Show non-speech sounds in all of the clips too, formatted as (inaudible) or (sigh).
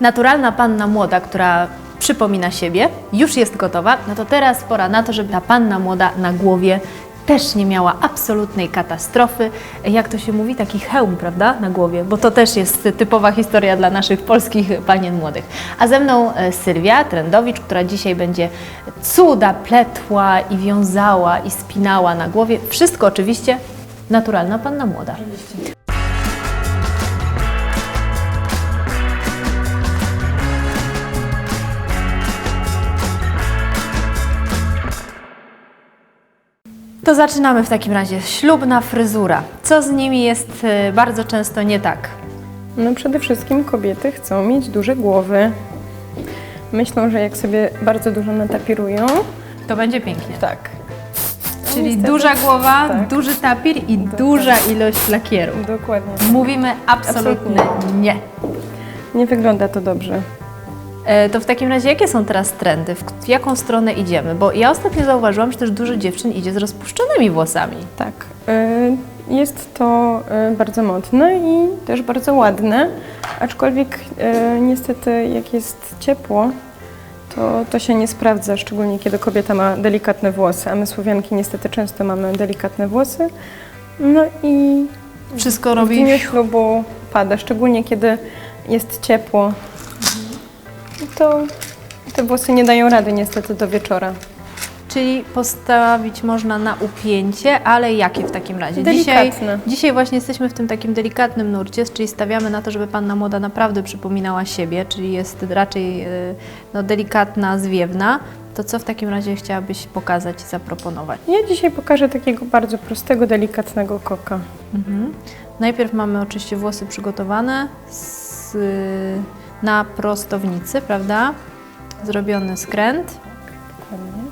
naturalna panna młoda, która przypomina siebie, już jest gotowa, no to teraz pora na to, żeby ta panna młoda na głowie też nie miała absolutnej katastrofy. Jak to się mówi, taki hełm, prawda, na głowie, bo to też jest typowa historia dla naszych polskich panien młodych. A ze mną e, Sylwia Trendowicz, która dzisiaj będzie cuda pletła i wiązała i spinała na głowie. Wszystko oczywiście naturalna panna młoda. To zaczynamy w takim razie. Ślubna fryzura. Co z nimi jest e, bardzo często nie tak? No przede wszystkim kobiety chcą mieć duże głowy. Myślą, że jak sobie bardzo dużo natapirują, To będzie pięknie. tak. Czyli niestety, duża głowa, tak. duży tapir i duża ilość lakieru. Dokładnie. Mówimy absolutnie nie. Nie wygląda to dobrze. E, To w takim razie jakie są teraz trendy? W jaką stronę idziemy? Bo ja ostatnio zauważyłam, że też dużo dziewczyn idzie z rozpuszczonymi włosami. Tak. y, Jest to y, bardzo modne i też bardzo ładne, aczkolwiek niestety jak jest ciepło, to, to się nie sprawdza, szczególnie kiedy kobieta ma delikatne włosy, a my Słowianki niestety często mamy delikatne włosy. No i Wszystko robi ślubu pada, szczególnie kiedy jest ciepło. To te włosy nie dają rady niestety do wieczora. Czyli postawić można na upięcie, ale jakie w takim razie? Delikatne. Dzisiaj, dzisiaj właśnie jesteśmy w tym takim delikatnym nurcie, czyli stawiamy na to, żeby panna młoda naprawdę przypominała siebie, czyli jest raczej e, no, delikatna, zwiewna. To co w takim razie chciałabyś pokazać i zaproponować? Ja dzisiaj pokażę takiego bardzo prostego, delikatnego koka. Mhm. Najpierw mamy oczywiście włosy przygotowane z, na prostownicy, prawda? Zrobiony skręt. Dokładnie.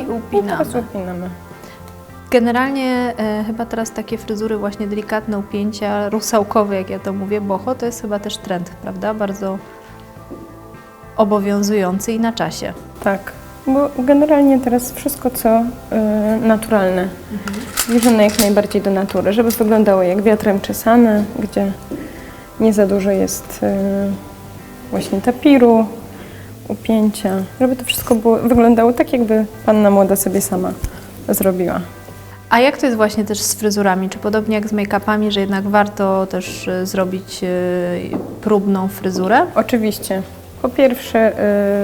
I upinamy. I teraz upinamy. Generalnie e, chyba teraz takie fryzury, właśnie delikatne upięcia, rusałkowe, jak ja to mówię, boho, to jest chyba też trend, prawda? Bardzo obowiązujący i na czasie. Tak, bo generalnie teraz wszystko, co y, naturalne, zbliżone jak najbardziej do natury, żeby wyglądało jak wiatrem czesane, gdzie nie za dużo jest y, właśnie tapiru, upięcia, żeby to wszystko było, wyglądało tak, jakby panna młoda sobie sama zrobiła. A jak to jest właśnie też z fryzurami? Czy podobnie jak z make-upami, że jednak warto też e, zrobić e, próbną fryzurę? Oczywiście. Po pierwsze,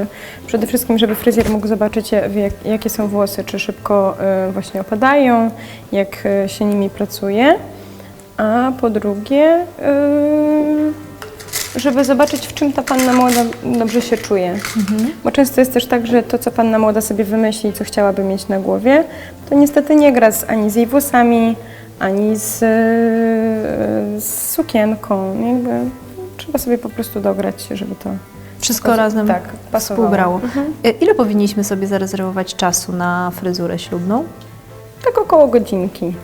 y, przede wszystkim, żeby fryzjer mógł zobaczyć, jak, jakie są włosy, czy szybko y, właśnie opadają, jak y, się nimi pracuje. A po drugie, y, żeby zobaczyć, w czym ta panna młoda dobrze się czuje. Bo często jest też tak, że to, co panna młoda sobie wymyśli, co chciałaby mieć na głowie, to niestety nie gra z, ani z jej włosami, ani z, y, z sukienką. Jakby trzeba sobie po prostu dograć, żeby to Wszystko Pas- razem tak, pasowało. współgrało. Mhm. E, Ile powinniśmy sobie zarezerwować czasu na fryzurę ślubną? tak około godzinki.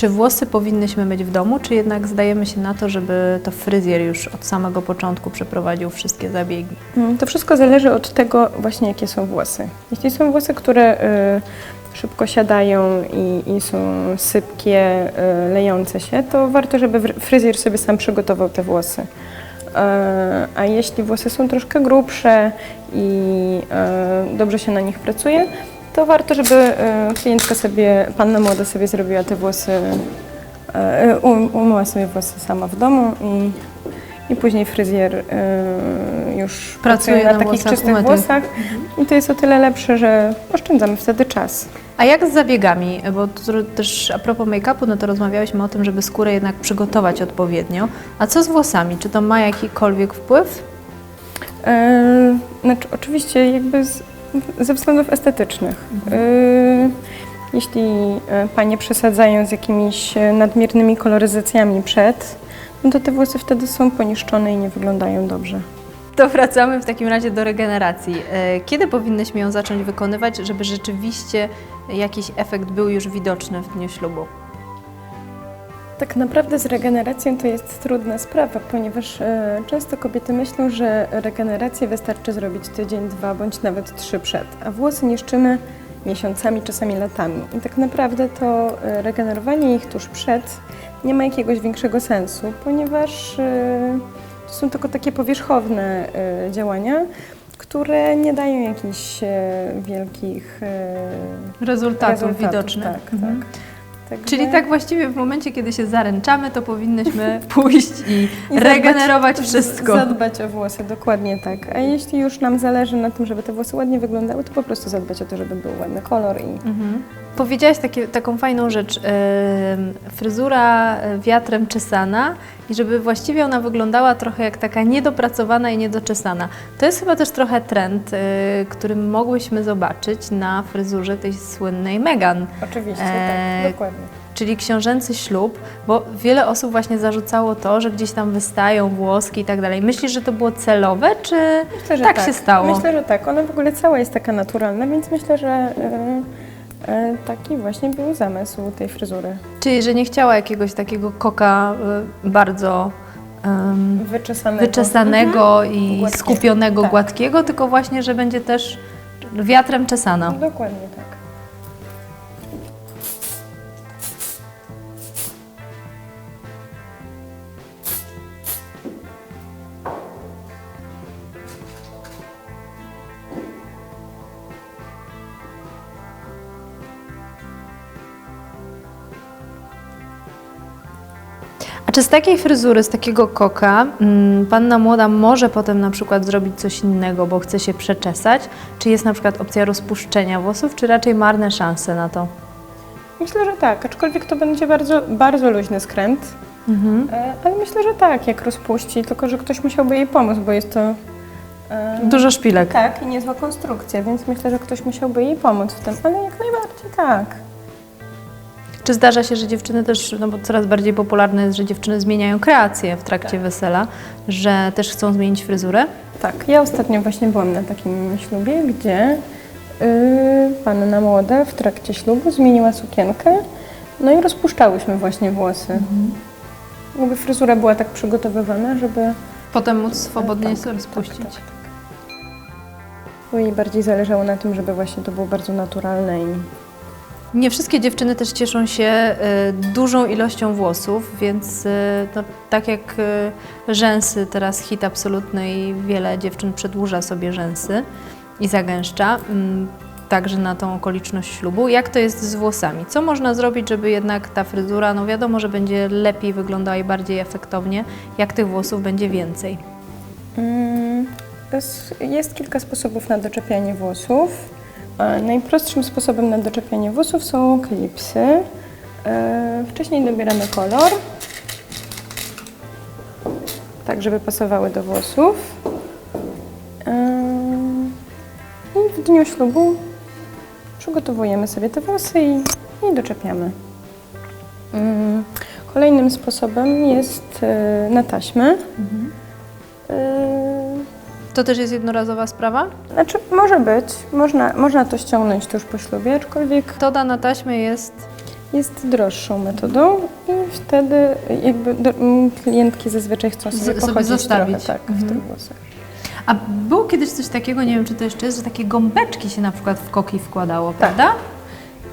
Czy włosy powinnyśmy mieć w domu, czy jednak zdajemy się na to, żeby to fryzjer już od samego początku przeprowadził wszystkie zabiegi? Mm, To wszystko zależy od tego właśnie, jakie są włosy. Jeśli są włosy, które y, szybko siadają i, i są sypkie, y, lejące się, to warto, żeby fryzjer sobie sam przygotował te włosy. E, A jeśli włosy są troszkę grubsze i dobrze się na nich pracuje, to warto, żeby e, klientka sobie, panna młoda sobie zrobiła te włosy, e, um- umyła sobie włosy sama w domu i, i później fryzjer e, już Pracuje pracuje na, na takich włosach czystych umytych. włosach i to jest o tyle lepsze, że oszczędzamy wtedy czas. A jak z zabiegami? Bo też a propos make-upu, no to rozmawiałyśmy o tym, żeby skórę jednak przygotować odpowiednio. A co z włosami? Czy to ma jakikolwiek wpływ? E, Znaczy, oczywiście jakby z, ze względów estetycznych. E, Jeśli e, panie przesadzają z jakimiś e, nadmiernymi koloryzacjami przed, no to te włosy wtedy są poniszczone i nie wyglądają dobrze. To wracamy w takim razie do regeneracji. Kiedy powinnyśmy ją zacząć wykonywać, żeby rzeczywiście jakiś efekt był już widoczny w dniu ślubu? Tak naprawdę z regeneracją to jest trudna sprawa, ponieważ e, często kobiety myślą, że regenerację wystarczy zrobić tydzień, dwa bądź nawet trzy przed, a włosy niszczymy miesiącami, czasami latami. I tak naprawdę to e, regenerowanie ich tuż przed nie ma jakiegoś większego sensu, ponieważ e, To są tylko takie powierzchowne działania, które nie dają jakichś wielkich e, Rezultatów, widocznych. Tak, Mhm. tak. Także- Czyli tak właściwie w momencie, kiedy się zaręczamy, to powinnyśmy (laughs) pójść i, I zadbać- regenerować wszystko. Zadbać o włosy, dokładnie tak. A jeśli już nam zależy na tym, żeby te włosy ładnie wyglądały, to po prostu zadbać o to, żeby był ładny kolor i Mhm. Powiedziałaś takie, taką fajną rzecz, em, fryzura e, wiatrem czesana i żeby właściwie ona wyglądała trochę jak taka niedopracowana i niedoczesana. To jest chyba też trochę trend, e, który mogłyśmy zobaczyć na fryzurze tej słynnej Meghan. oczywiście, Eee, tak, dokładnie. czyli książęcy ślub, bo wiele osób właśnie zarzucało to, że gdzieś tam wystają włoski i tak dalej. Myślisz, że to było celowe, czy Myślę, że tak, się stało? Myślę, że tak. Ona w ogóle cała jest taka naturalna, więc myślę, że e, e, taki właśnie był zamysł tej fryzury. Czyli, że nie chciała jakiegoś takiego koka y, bardzo em, Wyczesanego. wyczesanego i Gładkiego. skupionego, Tak. gładkiego, tylko właśnie, że będzie też wiatrem czesana. Mhm. Dokładnie tak. A czy z takiej fryzury, z takiego koka, mm, panna młoda może potem na przykład zrobić coś innego, bo chce się przeczesać? Czy jest na przykład opcja rozpuszczenia włosów, czy raczej marne szanse na to? Myślę, że tak, aczkolwiek to będzie bardzo, bardzo luźny skręt. Mhm. E, Ale myślę, że tak, jak rozpuści, tylko że ktoś musiałby jej pomóc, bo jest to. e, Dużo szpilek. Tak, i niezła konstrukcja, więc myślę, że ktoś musiałby jej pomóc w tym, ale jak najbardziej tak. Czy zdarza się, że dziewczyny też, no bo coraz bardziej popularne jest, że dziewczyny zmieniają kreację w trakcie wesela, że też chcą zmienić fryzurę? Tak, ja ostatnio właśnie byłam na takim ślubie, gdzie yy, panna młoda w trakcie ślubu zmieniła sukienkę, no i rozpuszczałyśmy właśnie włosy. Jakby fryzura była tak przygotowywana, żeby Potem móc swobodnie Tak, sobie rozpuścić. Tak, tak. Bo jej bardziej zależało na tym, żeby właśnie to było bardzo naturalne i Nie wszystkie dziewczyny też cieszą się y, dużą ilością włosów, więc no, tak jak y, rzęsy, teraz hit absolutny i wiele dziewczyn przedłuża sobie rzęsy i zagęszcza, mm, także na tą okoliczność ślubu. Jak to jest z włosami? Co można zrobić, żeby jednak ta fryzura, no wiadomo, że będzie lepiej wyglądała i bardziej efektownie, jak tych włosów będzie więcej? Mm, jest kilka sposobów na doczepianie włosów. Najprostszym sposobem na doczepianie włosów są klipsy. E, Wcześniej dobieramy kolor, tak żeby pasowały do włosów. E, I w dniu ślubu przygotowujemy sobie te włosy i, i doczepiamy. Mm, Kolejnym sposobem jest e, na taśmę. E, To też jest jednorazowa sprawa? Znaczy, może być, można, można to ściągnąć tuż po ślubie, aczkolwiek Metoda na taśmę jest jest droższą metodą i wtedy jakby do, m, klientki zazwyczaj chcą sobie sobie pochodzić zostawić. trochę tak, Mhm. w tych włosach. A było kiedyś coś takiego, nie wiem czy to jeszcze jest, że takie gąbeczki się na przykład w koki wkładało, Tak. prawda?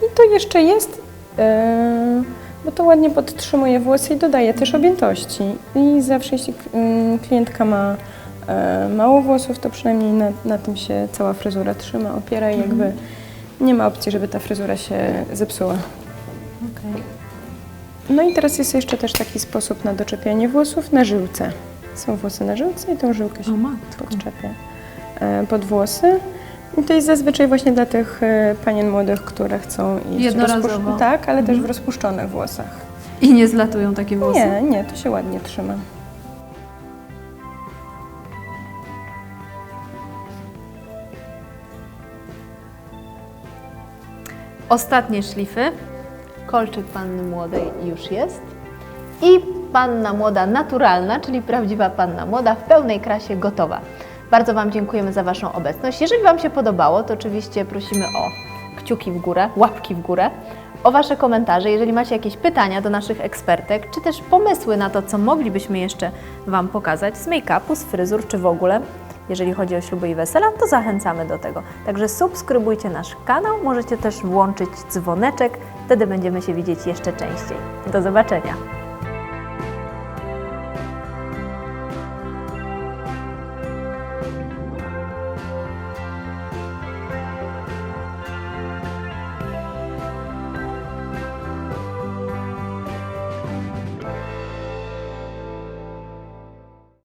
I to jeszcze jest, e, bo to ładnie podtrzymuje włosy i dodaje też objętości. I zawsze jeśli mm, klientka ma mało włosów, to przynajmniej na, na tym się cała fryzura trzyma, opiera i jakby nie ma opcji, żeby ta fryzura się zepsuła. Okej. No i teraz jest jeszcze też taki sposób na doczepianie włosów na żyłce. Są włosy na żyłce i tą żyłkę się podczepia e, pod włosy. I to jest zazwyczaj właśnie dla tych e, panien młodych, które chcą iść Jednorazowo. rozpusz- Tak, ale też w Mhm. rozpuszczonych włosach. I nie zlatują takie włosy? Nie, nie, to się ładnie trzyma. Ostatnie szlify. Kolczyk panny młodej już jest. I panna młoda naturalna, czyli prawdziwa panna młoda w pełnej krasie gotowa. Bardzo Wam dziękujemy za Waszą obecność. Jeżeli Wam się podobało, to oczywiście prosimy o kciuki w górę, łapki w górę, o Wasze komentarze. Jeżeli macie jakieś pytania do naszych ekspertek, czy też pomysły na to, co moglibyśmy jeszcze Wam pokazać z make-upu, z fryzur, czy w ogóle, jeżeli chodzi o śluby i wesela, to zachęcamy do tego. Także subskrybujcie nasz kanał, możecie też włączyć dzwoneczek, wtedy będziemy się widzieć jeszcze częściej. Do zobaczenia!